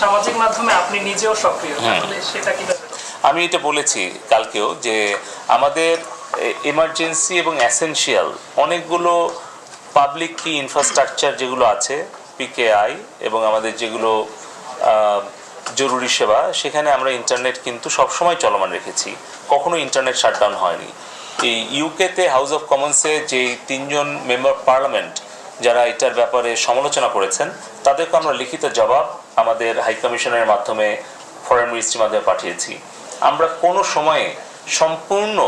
সামাজিক মাধ্যমে আপনি নিজেও সক্রিয় হ্যাঁ। তাহলে সেটা কীভাবে আমি এটা বলেছি কালকেও যে আমাদের এমার্জেন্সি এবং অ্যাসেনশিয়াল অনেকগুলো পাবলিক কি ইনফ্রাস্ট্রাকচার যেগুলো আছে পিকেআই এবং আমাদের যেগুলো জরুরি সেবা সেখানে আমরা ইন্টারনেট কিন্তু সবসময় চলমান রেখেছি। কখনো ইন্টারনেট শাটডাউন হয়নি। এই ইউকেতে হাউস অফ কমন্সে যে তিনজন মেম্বার পার্লামেন্ট যারা এটার ব্যাপারে সমালোচনা করেছেন, তাদেরকে আমরা লিখিত জবাব আমাদের হাইকমিশনের মাধ্যমে ফরেন মিনিস্ট্রির মাধ্যমে পাঠিয়েছি। আমরা কোনো সময়ে সম্পূর্ণ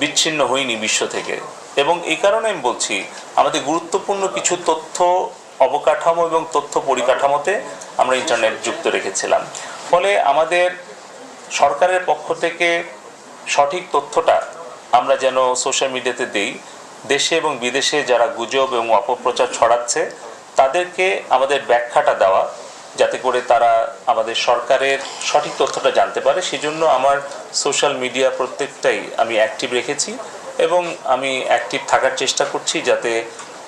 বিচ্ছিন্ন হইনি বিশ্ব থেকে। এবং এই কারণে আমি বলছি, আমাদের গুরুত্বপূর্ণ কিছু তথ্য অবকাঠামো এবং তথ্য পরিকাঠামোতে আমরা ইন্টারনেট যুক্ত রেখেছিলাম। ফলে আমাদের সরকারের পক্ষ থেকে সঠিক তথ্যটা আমরা যেন সোশ্যাল মিডিয়াতে দেই দেশে এবং বিদেশে যারা গুজব এবং অপপ্রচার ছড়াচ্ছে তাদেরকে আমাদের ব্যাখ্যাটা দেওয়া যাতে করে তারা আমাদের সরকারের সঠিক তথ্যটা জানতে পারে। সেজন্য আমার সোশ্যাল মিডিয়া প্রত্যেকটাই আমি অ্যাক্টিভ রেখেছি এবং আমি অ্যাক্টিভ থাকার চেষ্টা করছি যাতে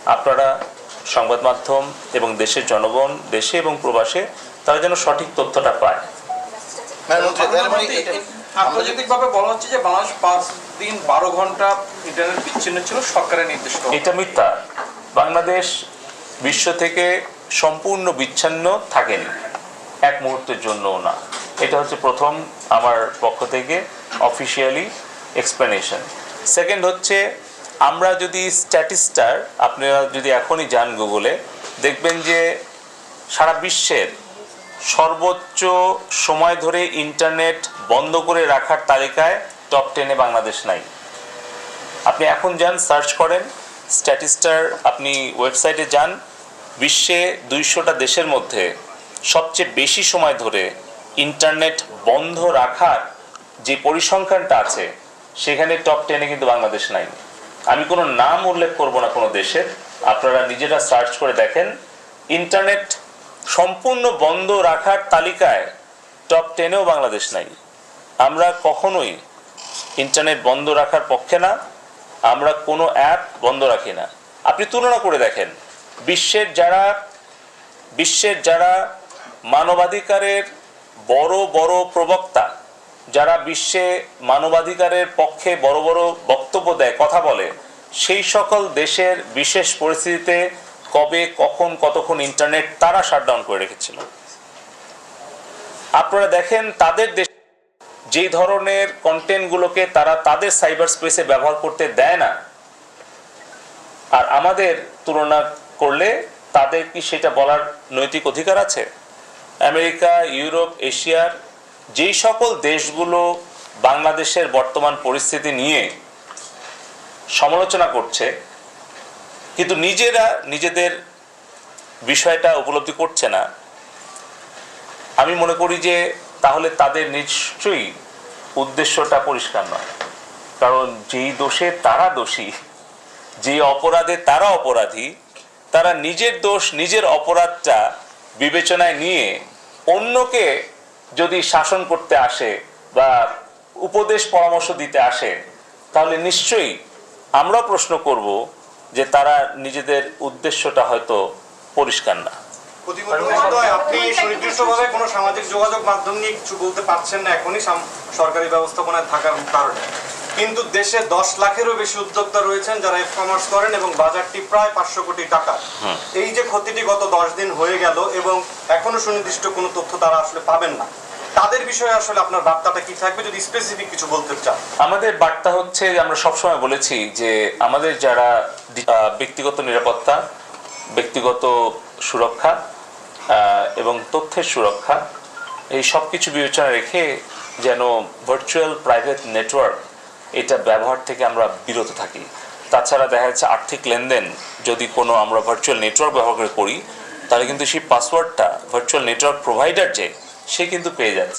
আপনারা সংবাদ মাধ্যম এবং দেশের জনগণ দেশে এবং প্রবাসে তারা যেন সঠিক তথ্যটা পায়। প্রধানমন্ত্রী, তার মানে এটা- আন্তর্জাতিক ভাবে বলা হচ্ছে যে বাংলাদেশ পাঁচ দিন বারো ঘণ্টা ইন্টারনেট বিচ্ছিন্ন ছিল সরকারের নির্দেশ এটা মিথ্যা। বাংলাদেশ বিশ্ব থেকে সম্পূর্ণ বিচ্ছিন্ন থাকেনি, এক মুহূর্তের জন্যও না। এটা হচ্ছে প্রথম আমার পক্ষ থেকে অফিসিয়ালি এক্সপ্লেনেশন সেকেন্ড হচ্ছে, আমরা যদি স্ট্যাটিস্টার আপনারা যদি এখনই যান গুগলে দেখবেন যে সারা বিশ্বের সর্বোচ্চ সময় ধরে ইন্টারনেট বন্ধ করে রাখার তালিকায় টপ টেনে বাংলাদেশ নাই। আপনি এখন যান সার্চ করেন স্ট্যাটিস্টার আপনি ওয়েবসাইটে যান, বিশ্বে দুইশোটা দেশের মধ্যে সবচেয়ে বেশি সময় ধরে ইন্টারনেট বন্ধ রাখার যে পরিসংখ্যানটা আছে, সেখানে টপ টেনে কিন্তু বাংলাদেশ নাই। আমি কোনো নাম উল্লেখ করব না কোনো দেশের, আপনারা নিজেরা সার্চ করে দেখেন ইন্টারনেট সম্পূর্ণ বন্ধ রাখার তালিকায় টপ টেনেও বাংলাদেশ নাই। আমরা কখনোই ইন্টারনেট বন্ধ রাখার পক্ষে না। আমরা কোনো অ্যাপ বন্ধ রাখি না। আপনি তুলনা করে দেখেন, বিশ্বের যারা বিশ্বের যারা মানবাধিকারের বড় বড় প্রবক্তা, যারা বিশ্বে মানবাধিকারের পক্ষে বড় বড় বক্তব্য দেয়, কথা বলে, সেই সকল দেশের বিশেষ পরিস্থিতিতে কবে, কখন, কতক্ষণ ইন্টারনেট তারা শাটডাউন করে রেখেছিল। আপনারা দেখেন, তাদের দেশ যেই ধরনের কন্টেন্টগুলোকে তারা তাদের সাইবার স্পেসে ব্যবহার করতে দেয় না, আর আমাদের তুলনা করলে তাদের কি সেটা বলার নৈতিক অধিকার আছে? আমেরিকা, ইউরোপ, এশিয়ার যেই সকল দেশগুলো বাংলাদেশের বর্তমান পরিস্থিতি নিয়ে সমালোচনা করছে, কিন্তু নিজেরা নিজেদের বিষয়টা উপলব্ধি করছে না। আমি মনে করি যে তাহলে তাদের নিশ্চয়ই উদ্দেশ্যটা পরিষ্কার নয়। কারণ যেই দোষে তারা দোষী যে অপরাধে তারা অপরাধী, তারা নিজের দোষ, নিজের অপরাধটা বিবেচনায় নিয়ে অন্যকে যদি শাসন করতে আসে বা উপদেশ পরামর্শ দিতে আসে, তাহলে নিশ্চয়ই আমরা প্রশ্ন করব যে তারা নিজেদের উদ্দেশ্যটা হয়তো পরিষ্কার না। প্রতিমন্ত্রী আপনি সুনির্দিষ্টভাবে কোনো সামাজিক যোগাযোগ মাধ্যম নিয়ে কিছু বলতে পারছেন না এখনই সরকারি ব্যবস্থাপনায় থাকার কারণে। কিন্তু দেশে দশ লাখেরও বেশি উদ্যোক্তা রয়েছেন যারা ই কমার্স করেন এবং বাজারটি প্রায় পাঁচশো কোটি টাকা। এই যে ক্ষতিটি গত দশ দিন হয়ে গেল এবং এখনও সুনির্দিষ্ট কোনো তথ্য তারা আসলে পাবেন না। তাদের বিষয়ে আসলে আপনার বার্তাটা কি থাকবে? যদি স্পেসিফিক কিছু বলতে চান। আমাদের বার্তা হচ্ছে আমরা সবসময় বলেছি যে আমাদের যারা ব্যক্তিগত নিরাপত্তা ব্যক্তিগত সুরক্ষা এবং তথ্যের সুরক্ষা, এই সব কিছু বিবেচনা রেখে যেন ভার্চুয়াল প্রাইভেট নেটওয়ার্ক এটা ব্যবহার থেকে আমরা বিরত থাকি। তাছাড়া দেখা যাচ্ছে আর্থিক লেনদেন, যদি কোনো আমরা ভার্চুয়াল নেটওয়ার্ক ব্যবহার করে করি, তাহলে কিন্তু সেই পাসওয়ার্ডটা ভার্চুয়াল নেটওয়ার্ক প্রোভাইডার যে, সে কিন্তু পেয়ে যাচ্ছে।